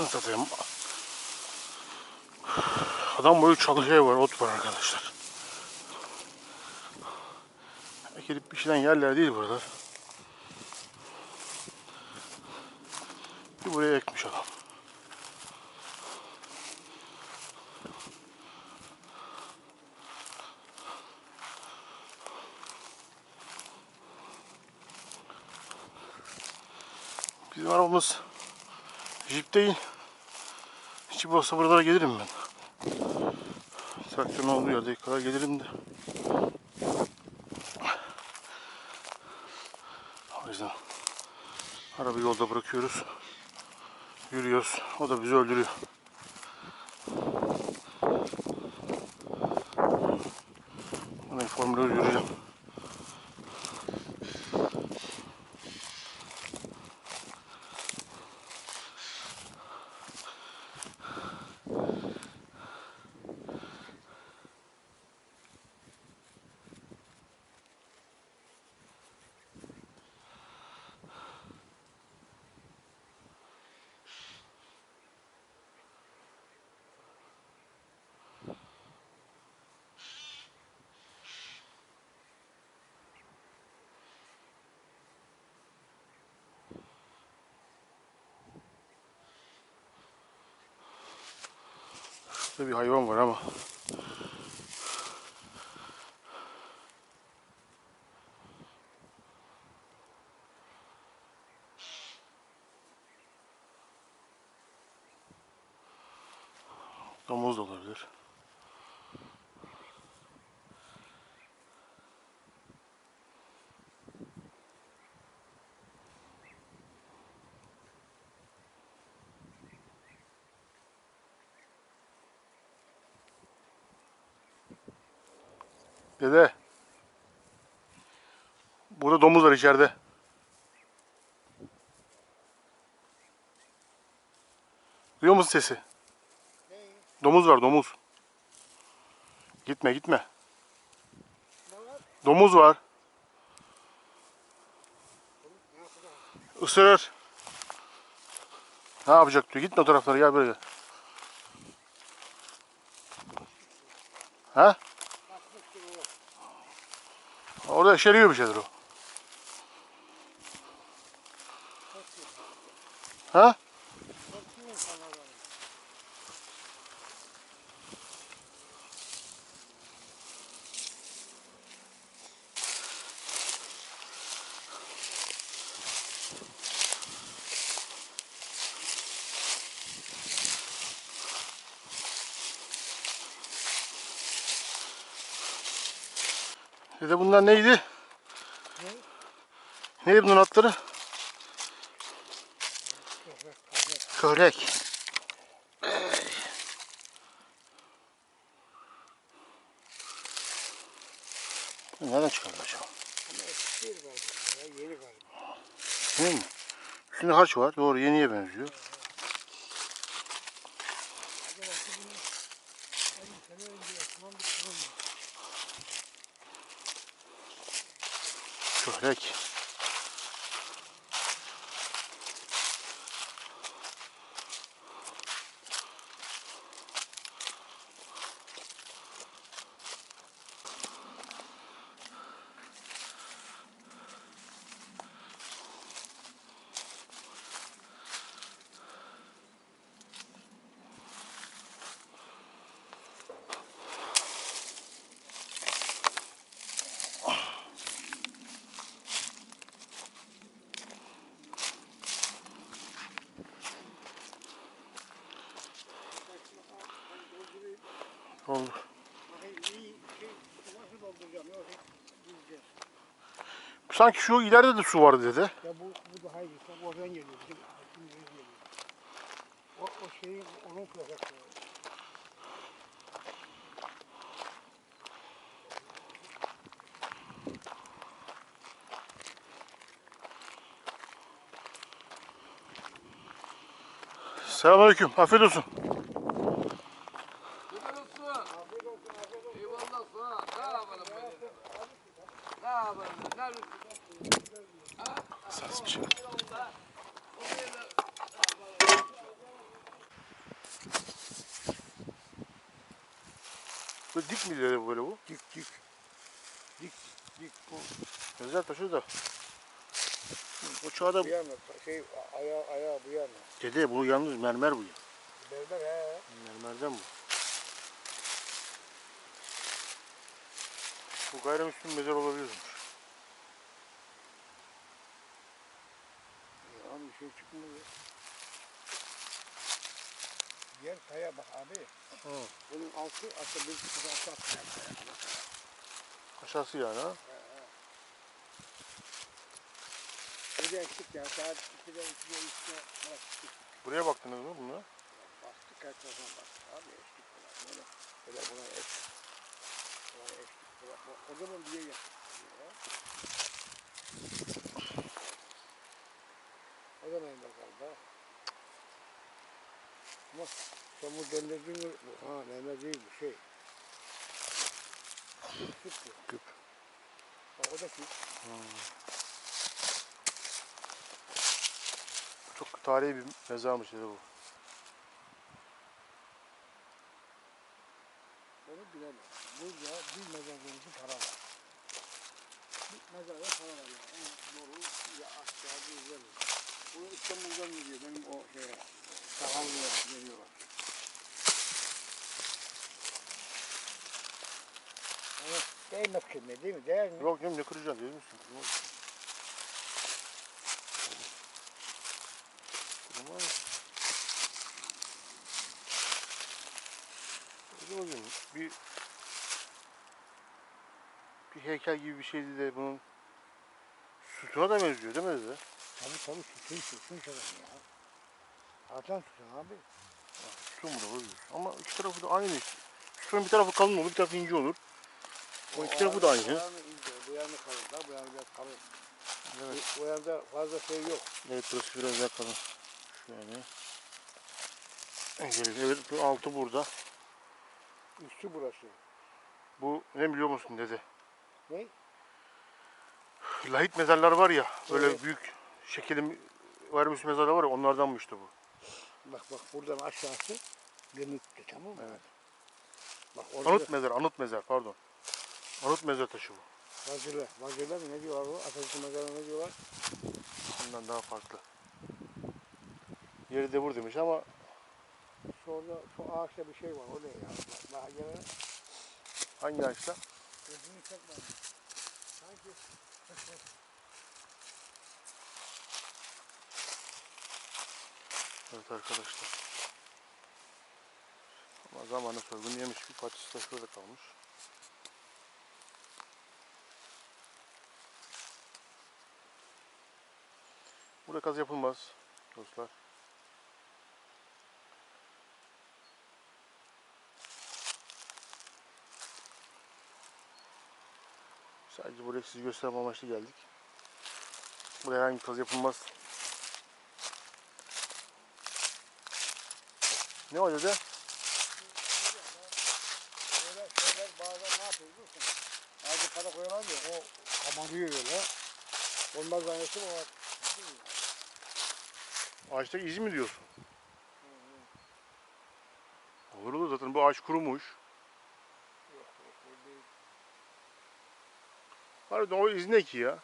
Anasını satayım. Adam boyu çalı şey var, ot var arkadaşlar. Bir şeyden yerler değil burada. Bir buraya ekmiş adam. Bizim arabamız jip değil. Jip olsa buralara gelirim ben. Traktörün olduğu yerde kadar gelirim de. O yüzden arabayı yolda bırakıyoruz. Yürüyoruz. O da bizi öldürüyor. Formülü Şurada bir hayvan var ama. Domuz da olabilir. Dede. Burada domuz var içeride. Duyuyor musun sesi? Domuz var domuz. Gitme gitme. Domuz var. Isırır. Ne yapacak diyor. Gitme o taraflara gel buraya. Ha? Orada eşeliyor bir şeyler o. Ha? Dede bunlar neydi? Neydi bunun adları? Köhlek. Nereden çıkardı acaba? Bir yeni galiba. Değil mi? Üstünde harç var. Doğru yeniye benziyor. Acaba гулять. Sanki şu ileride de su vardı dede. Ya bu, bu daha iyi. Bak oradan geliyor. Bizim bizim geliyor. O, o şeyin, onun plakası. Selamünaleyküm. Afiyet olsun. Güzel olsun. Eyvallah sana. Ne yapalım böyle? Ne yapalım? Neredesin? Ses bir şey. Böyle dik mi ileri böyle bu? Dik dik. Dik dik bu. Mezar taşı da. O çağda Bu yana şey ayağı ayağı bu yana. dede bu yalnız mermer bu ya. Berber he. Mermerden bu. Bu gayrimüslim mezar olabilirmiş. Ya bir şey çıkmıyor. Yer kaya bak abi. Hı. Bunun altı aslında bir altı. Aşağısı yani ha. Bir de eksik ya. Saat 2'de 2'de 3'te bıraktık. Buraya baktınız mı buna? Baktık etrafına baktık. Abi eksik falan. Böyle, böyle buna eksik. Buna eksik. Bu- o zaman bir yer yaptık. Ya. O zaman bakalım da. Ama sen bu dendırdın mı? Bu- Ha dender değil bu şey. Küp. Bak o da süt. Çok tarihi bir mezarmış dedi bu. Onu bilemem. Burada bir mezar dolusu para var. Bir mezarda para var ya. En doğru ya aşağı bir yer. Bunu İstanbul'dan geliyor. Benim o şeye. Sakallıya geliyorlar. Ama değmez kıymet değil mi? Değer mi? Yok canım ne kıracaksın değil misin? Kırmaz. Kırmaz. Hadi bakayım. Bir bir heykel gibi bir şeydi de bunun sütuna da benziyor değil mi dede? Tabii tabii sütün sütün şarap ya. Zaten sütün abi. Sütun bu da oluyor. Ama iki tarafı da aynı. Sütunun bir tarafı kalın olur, bir tarafı ince olur. O iki tarafı da aynı. Bu yanı ince, bu yanı kalın da, bu yanı biraz kalın. Evet. Bu, bu yanda fazla şey yok. Evet burası biraz daha kalın. Şöyle. Evet, altı burada. Üstü burası. Bu ne biliyor musun dede? Ne? Lahit mezarlar var ya, böyle Evet. büyük şekilli varmış mezarlar var ya onlardanmış işte bu. Bak bak buradan aşağısı gümüktü tamam mı? Evet. Bak orada Anıt mezar, anıt mezar pardon. Anıt mezar taşı bu. vazirler. Vazirler mi ne diyorlar bu? Atatürk mezarı ne diyorlar? Bundan daha farklı. Yeri de demiş ama Şu orada şu ağaçta bir şey var. O ne ya? Bak, Daha gene hangi ağaçta? gözünü çekme. Sanki Evet arkadaşlar. Ama zamanı soygun yemiş bir parçası da şurada kalmış. Burada kaz yapılmaz dostlar. Sadece buraya sizi gösterme amaçlı geldik. Buraya herhangi bir kaz yapılmaz. Ne o dede? böyle ne yapıyor biliyor para koyuyorlar ya o kabarıyor böyle. Ondan zannettim o Ağaçtaki izi mi diyorsun? Olur olur zaten bu ağaç kurumuş. Yok yok o değil. Harbiden o iz ne ki ya?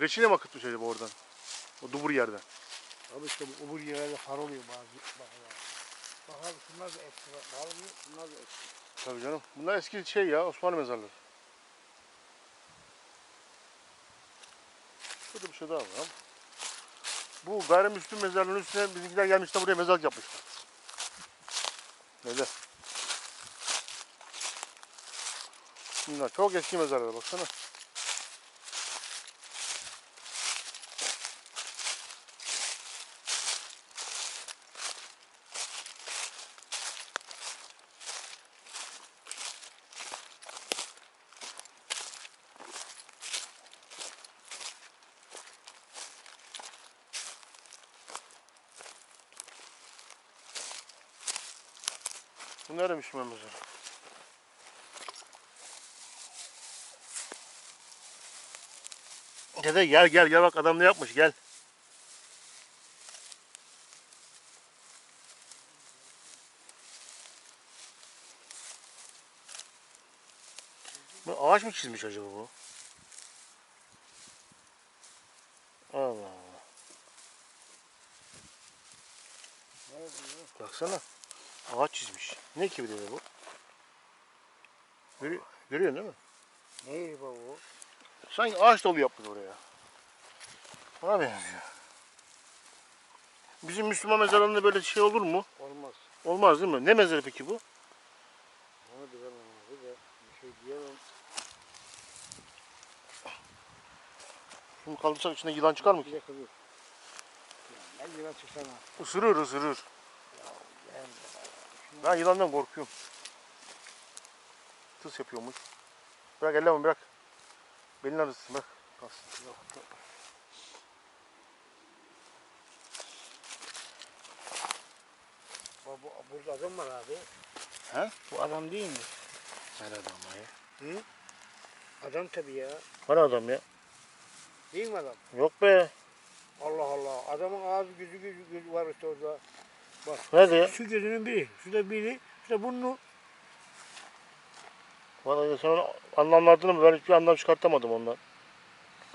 Reçine mi akıtmış acaba oradan? O dubur yerden. Abi işte bu ubur yerlerde far oluyor bazı bak abi şunlar da eski bak. Oluyor bunlar da eski. Tabii canım. Bunlar eski şey ya Osmanlı mezarları. Şurada bir şey daha var. Bu gayrimüslim mezarlığının üstüne bizimkiler gelmişler buraya mezarlık yapmışlar. Öyle. Bunlar çok eski mezarlar baksana. Müslüman mezarı? Dede gel gel gel bak adam ne yapmış gel. Bu ağaç mı çizmiş acaba bu? Allah Allah. Baksana. Ağaç çizmiş. Ne ki bir de bu? Görüyor, görüyorsun değil mi? Neydi bu bu? Sanki ağaç dolu yapmış oraya. Ona benziyor. Bizim Müslüman mezarlarında böyle şey olur mu? Olmaz. Olmaz değil mi? Ne mezarı peki bu? Onu bilemem abi de bir şey diyemem. Şunu kaldırsak içinde yılan çıkar mı ki? dakika dur. Ya ne yılan çıksana. Isırır ısırır. Ben yılandan korkuyorum. Tıs yapıyormuş. Bırak elleme bırak. Belin arasın bırak. Kalsın. Bu, bu, burada adam var abi. He? Bu adam değil mi? Nerede adam ya? Hı? Adam tabii ya. Var adam ya. Değil mi adam? Yok be. Allah Allah. Adamın ağzı gözü gözü, gözü var işte orada. Nerede ya? Şu gözünün biri, şurada biri, şurada burnu. Vallahi sen onu anlamladın mı? Ben hiçbir anlam çıkartamadım ondan.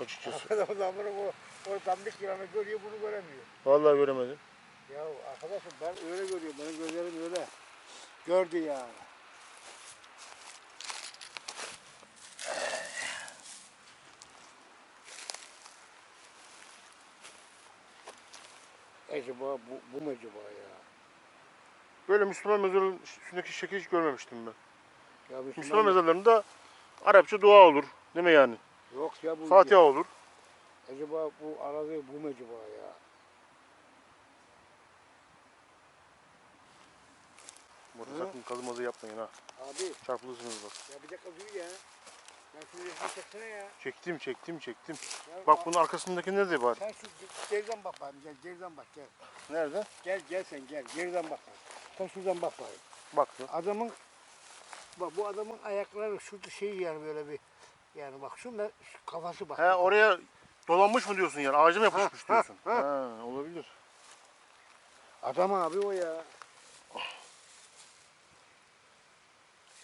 Açıkçası. Adam adamın o, o damlık yılanı görüyor bunu göremiyor. Vallahi göremedim. Ya arkadaşım ben öyle görüyorum. Benim gözlerim öyle. Gördü ya. Acaba bu, bu mu acaba ya? Böyle Müslüman mezarının üstündeki şekil hiç görmemiştim ben. ya Müslüman mezarlarında Arapça dua olur. Değil mi yani? Yok ya bu. Fatiha olur. Acaba bu aradığı bu mu acaba ya? Burada Hı? sakın kazımazı yapmayın ha. Abi Çarpılırsınız bak. ya bir dakika dur ya. Ya şunu resmi çeksene ya. Çektim çektim çektim. ya Bak bunun arkasındaki ne de var? Sen şu geriden bak bakayım gel geriden bak gel. Nerede? Gel gel sen gel geriden bak. Sen şuradan bak bakayım. Baktım. Adamın bak bu adamın ayakları şurada şey yani böyle bir yani bak şu, me- şu kafası bak. He oraya dolanmış mı diyorsun yani? Ağaca mı yapışmış Ha, ha, diyorsun? ha. Ha, olabilir. Adam abi o ya.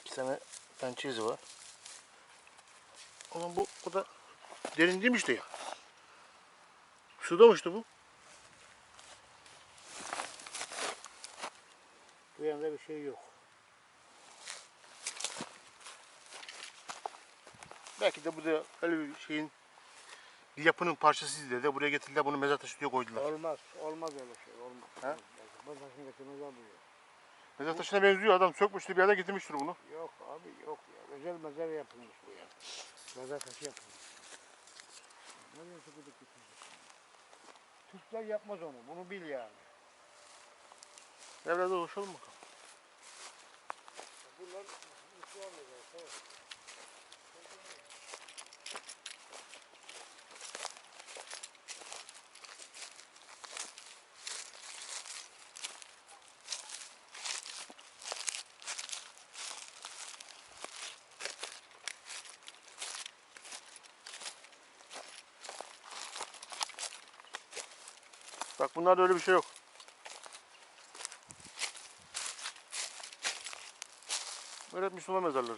İki tane pençe izi var. Ama bu, bu da derin değilmiş de ya. Sudamıştı bu. Bu yanında bir şey yok. Belki de bu da öyle bir şeyin bir yapının parçasıydı de buraya getirdiler bunu mezar taşı diye koydular. Olmaz. Olmaz öyle şey. Olmaz. Ha? Bu taşın getirmez abi. Mezar taşına benziyor adam sökmüştü bir yerde getirmiştir bunu. Yok abi yok ya. Özel mezar yapılmış bu ya. Taşı yapılmış. Nereye sıkıdık Türkler yapmaz onu. Bunu bil yani. Ya biraz dolaşalım bakalım. Bunlar Müslüman mezarı. Tamam. Bunlarda öyle bir şey yok. Hep Müslüman mezarları.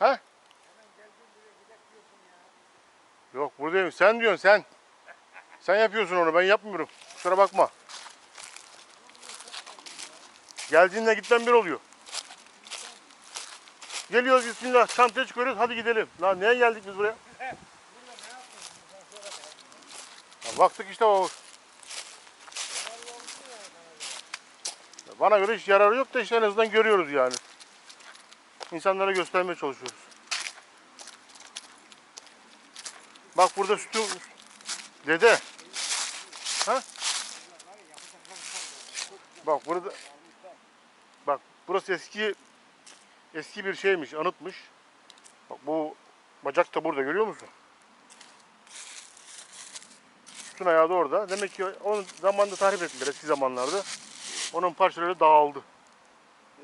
He? Yok buradayım. Sen diyorsun sen. Sen yapıyorsun onu ben yapmıyorum. Kusura bakma. Geldiğinde gitmen bir oluyor. Geliyoruz bismillah çantaya çıkıyoruz hadi gidelim. Lan neye geldik biz buraya? Ya baktık işte o. Bana göre hiç yararı yok da işte en azından görüyoruz yani. İnsanlara göstermeye çalışıyoruz. Bak burada sütü dede. Ha? Bak burada Bak burası eski eski bir şeymiş, anıtmış. Bak bu bacak da burada görüyor musun? Sütun ayağı da orada. Demek ki onun zamanında tahrip ettiler eski zamanlarda. Onun parçaları dağıldı.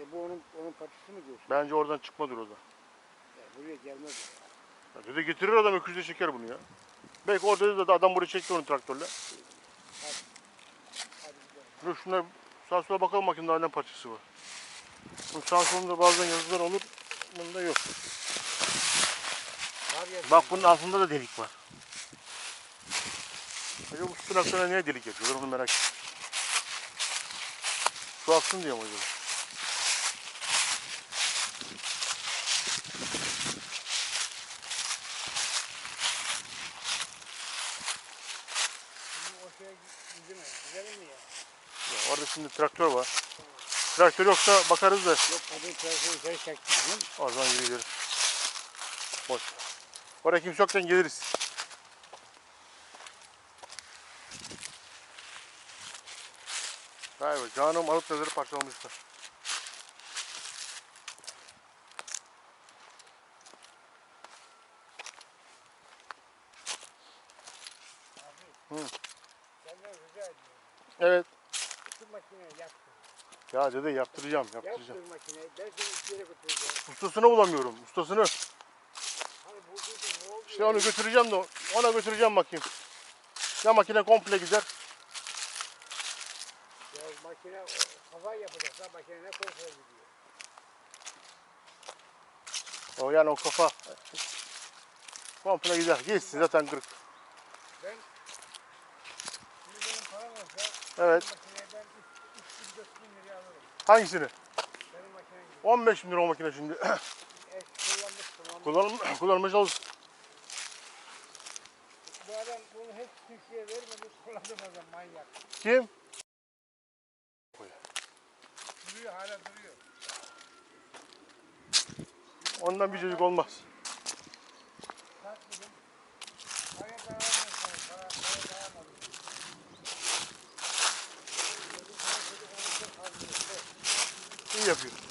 E, bu onun, onun parçası mı diyorsun? Bence oradan çıkmadır o da. Ya, buraya gelmez. Ya dede getirir adam öküzle çeker bunu ya. Belki orada da adam buraya çekti onu traktörle. Dur şuna sağa sola bakalım makinede ne parçası var. Bu sağ solunda bazen yazılar olur. Bunda yok. Var ya, Bak bunun altında da delik var. Acaba bu aksana niye delik yapıyorlar onu merak ettim. Su aksın diye mi acaba? Şimdi o şeye gidelim. Gidelim mi ya? Ya orada şimdi traktör var. Traktör yoksa bakarız da Yok kadın trafiği yukarı çekti. değil mi? o zaman yürü. Boş. Oraya kimse yokken geliriz. Vay be canım alıp mezarı parçalamışlar. Senden rica ediyorum. Evet. Ya dede yaptıracağım yaptıracağım. Yaktır makineyi. Ben seni iş yere götüreceğim. Ustasını bulamıyorum ustasını. Hani bulduydun ne oldu? İşte onu götüreceğim de ona götüreceğim bakayım. Ya makine komple gider. Ya makine kafa yapacaksa makine ne kontrol ediyor? O yani o kafa komple gider. Gitsin zaten kırık. Ben şimdi benim param olsa Evet. 3 bin 4 bin liraya alırım. Hangisini? Benim makine gibi. 15 bin lira o makine şimdi. Eski kullanmış kullanmış. Kullanım, kullanmaya çalışsın. Bu adam bunu hiç kimseye vermedi. Kullandım adam manyak. Kim? Duruyor hala duruyor. Ondan bir çocuk olmaz. Kaç dedim. Para dayanmadı sana. Para, para dayanmadı. Dedim, sana çocuk olunca fazla yok. İyi yapıyor.